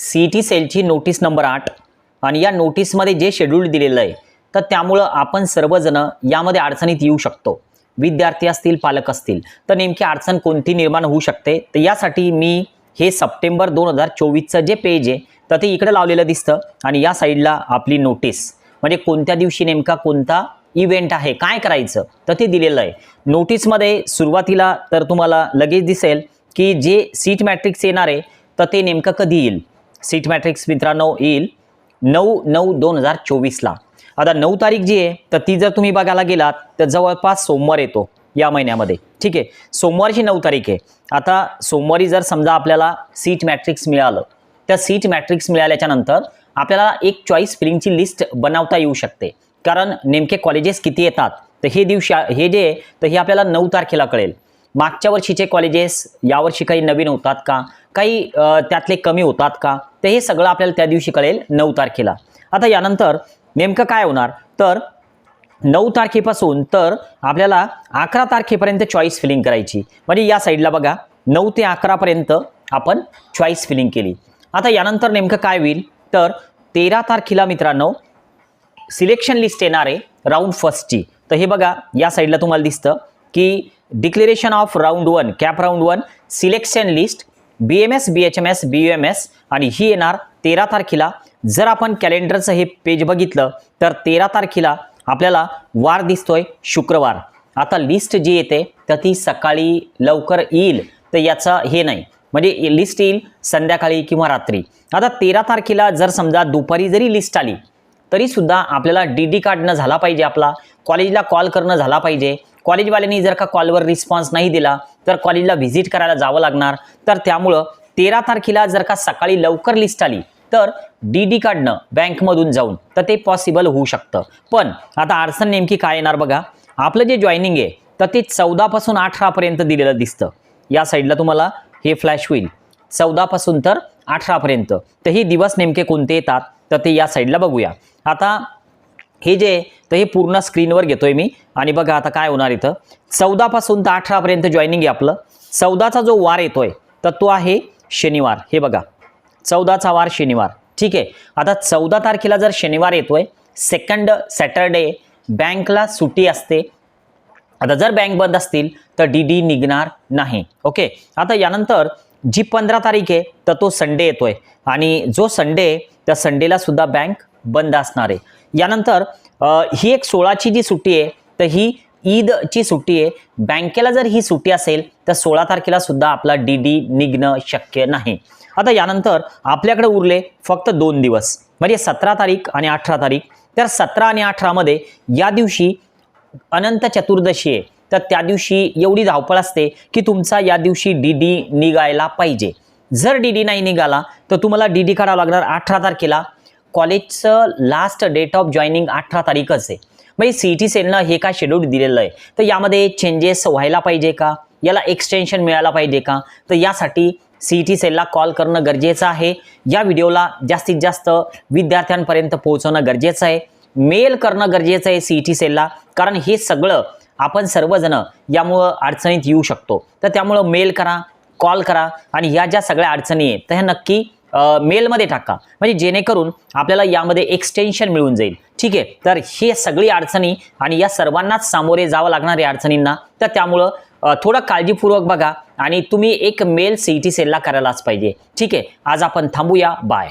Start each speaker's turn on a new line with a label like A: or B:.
A: C T सेलची notice number आठ. आणि या नोटीसमध्ये जे शेड्यूल दिलेलं आहे तर त्यामुळं आपण सर्वजण यामध्ये अडचणीत येऊ शकतो. विद्यार्थी असतील पालक असतील तर नेमकी अडचण कोणती निर्माण होऊ शकते? तर यासाठी मी हे सप्टेंबर दोन हजार चोवीसचं जे पेज आहे तर ते इकडे लावलेलं दिसतं. आणि या साईडला आपली नोटीस म्हणजे कोणत्या दिवशी नेमका कोणता इव्हेंट आहे काय करायचं तर ते दिलेलं आहे. नोटीसमध्ये सुरुवातीला तर तुम्हाला लगेच दिसेल की जे सीट मॅट्रिक्स येणार आहे तर ते नेमकं कधी येईल? सीट मॅट्रिक्स मित्रांनो येईल नऊ नऊ दोन हजार चोवीसला. आता नऊ तारीख जी आहे तर ती जर तुम्ही बघायला गेलात तर जवळपास सोमवार येतो या महिन्यामध्ये. ठीक आहे? सोमवारची नऊ तारीख आहे. आता सोमवारी जर समजा आपल्याला सीट मॅट्रिक्स मिळालं त्या सीट मॅट्रिक्स मिळाल्याच्या नंतर आपल्याला एक चॉईस फिलिंगची लिस्ट बनवता येऊ शकते. कारण नेमके कॉलेजेस किती येतात तर हे दिवशी हे जे आहे तर हे आपल्याला नऊ तारखेला कळेल. मागच्या वर्षीचे कॉलेजेस यावर्षी काही नवीन होतात का? काही त्यातले कमी होतात का? तर हे सगळं आपल्याला त्या दिवशी कळेल नऊ तारखेला. आता यानंतर नेमकं काय होणार? तर नऊ तारखेपासून तर आपल्याला अकरा तारखेपर्यंत चॉईस फिलिंग करायची. म्हणजे या साईडला बघा नऊ ते अकरापर्यंत आपण चॉईस फिलिंग केली. आता यानंतर नेमकं काय होईल? तर तेरा तारखेला मित्रांनो सिलेक्शन लिस्ट येणार आहे राऊंड फर्स्टची तर हे बघा या साईडला तुम्हाला दिसतं की declaration of round one CAP round one selection list B M S B H M S B U M S आणि ही येणार तेरा तारखेला. जर आपण कॅलेंडरचं हे पेज बघितलं तर तेरा तारखेला आपल्याला वार दिसतोय शुक्रवार. आता लिस्ट जी येते तर ती सकाळी लवकर येईल तर याचं हे नाही. म्हणजे लिस्ट येईल संध्याकाळी किंवा रात्री. आता तेरा तारखेला जर समजा दुपारी जरी लिस्ट आली तरीसुद्धा आपल्याला डी डी काढणं झाला पाहिजे आपला. कॉलेजला कॉल करणं झाला पाहिजे. कॉलेजवाल्यांनी जर का कॉलवर रिस्पॉन्स नाही दिला तर कॉलेजला व्हिजिट करायला जावं लागणार. तर त्यामुळं तेरा तारखेला जर का सकाळी लवकर लिस्ट आली तर डी डी काढणं बँकमधून जाऊन तर ते पॉसिबल होऊ शकतं. पण आता अडचण नेमकी काय येणार बघा? आपलं जे जॉईनिंग आहे तर ते चौदापासून अठरापर्यंत दिलेलं दिसतं. या साईडला तुम्हाला हे फ्लॅश होईल. चौदापासून तर अठरापर्यंत तर हे दिवस नेमके कोणते येतात? तर ते या साईडला बघूया. आता हे जे आहे, तर हे पूर्ण स्क्रीनवर घेतोय मी. आणि बघा आता काय होणार इथं. चौदापासून तर अठरापर्यंत जॉईनिंग आहे आपलं. चौदाचा जो वार येतोय तर तो आहे शनिवार. हे बघा. चौदाचा वार शनिवार. ठीक आहे? आता चौदा तारखेला जर शनिवार येतोय सेकंड सॅटरडे बँकला सुट्टी असते. आता जर बँक बंद असतील तर डी डी निघणार नाही. ओके? आता यानंतर जी पंधरा तारीख आहे तर तो संडे येतोय. आणि जो संडे आहे त्या संडेला सुद्धा बँक बंद असणार आहे. यानंतर ही एक सोळाची जी सुट्टी आहे तर ही ईदची सुट्टी आहे. बँकेला जर ही सुट्टी असेल तर सोळा तारखेला सुद्धा आपला डी डी निघणं शक्य नाही. आता यानंतर आपल्याकडे उरले फक्त दोन दिवस म्हणजे सतरा तारीख आणि अठरा तारीख. तर सतरा आणि अठरामध्ये या दिवशी अनंत चतुर्दशी आहे. तर त्या दिवशी एवढी धावपळ असते की तुमचा या दिवशी डी डी निघायला पाहिजे. जर डी डी नाही निघाला तर तुम्हाला डी डी काढावं लागणार अठरा तारखेला. कॉलेजचं लास्ट डेट ऑफ जॉईनिंग अठरा तारीखच आहे. म्हणजे सी टी सेलनं हे काय शेड्यूल दिलेलं आहे? तर यामध्ये चेंजेस व्हायला पाहिजे का? याला एक्सटेन्शन मिळायला पाहिजे का? तर यासाठी सी टी सेलला कॉल करणं गरजेचं आहे. या व्हिडिओला जास्तीत जास्त विद्यार्थ्यांपर्यंत पोहोचवणं गरजेचं आहे. मेल करणं गरजेचं आहे सी टी सेलला कारण हे सगळं आपण सर्वजण यामुळं अडचणीत येऊ शकतो. तर त्यामुळं मेल करा कॉल करा आणि ह्या ज्या सगळ्या अडचणी आहेत तर ह्या नक्की मेलमध्ये टाका. म्हणजे जेणेकरून आपल्याला यामध्ये एक्सटेन्शन मिळून जाईल. ठीक आहे? तर हे सगळी अडचणी आणि या सर्वांनाच सामोरे जावं लागणाऱ्या अडचणींना तर त्यामुळं थोडं काळजीपूर्वक बघा आणि तुम्ही एक मेल सी टी सेलला करायलाच पाहिजे. ठीक आहे? आज आपण थांबूया. बाय